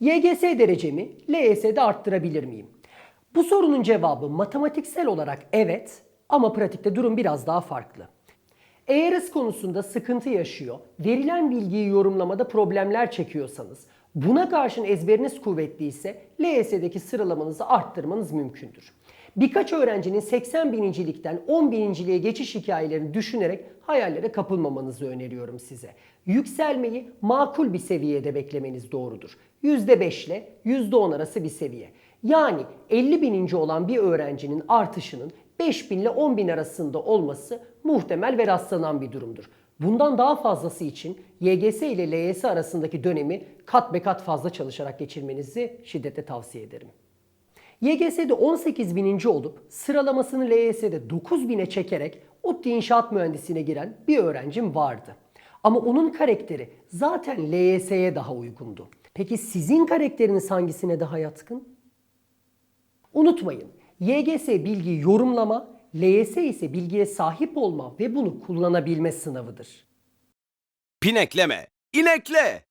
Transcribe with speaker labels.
Speaker 1: YGS derecemi LYS'de arttırabilir miyim? Bu sorunun cevabı matematiksel olarak evet ama pratikte durum biraz daha farklı. Hız konusunda sıkıntı yaşıyor, verilen bilgiyi yorumlamada problemler çekiyorsanız, buna karşın ezberiniz kuvvetliyse LYS'deki sıralamanızı arttırmanız mümkündür. Birkaç öğrencinin 80 binincilikten 10 bininciliğe geçiş hikayelerini düşünerek hayallere kapılmamanızı öneriyorum size. Yükselmeyi makul bir seviyede beklemeniz doğrudur. %5 ile %10 arası bir seviye. Yani 50 bininci olan bir öğrencinin artışının 5000 ile 10.000 arasında olması muhtemel ve rastlanan bir durumdur. Bundan daha fazlası için YGS ile LYS arasındaki dönemi kat be kat fazla çalışarak geçirmenizi şiddetle tavsiye ederim. YGS'de 18 bininci olup sıralamasını LYS'de 9000'e çekerek ODTÜ İnşaat Mühendisliğine giren bir öğrencim vardı. Ama onun karakteri zaten LYS'ye daha uygundu. Peki sizin karakteriniz hangisine daha yatkın? Unutmayın, YGS bilgi yorumlama, LYS ise bilgiye sahip olma ve bunu kullanabilme sınavıdır.
Speaker 2: Pinekleme, inekle.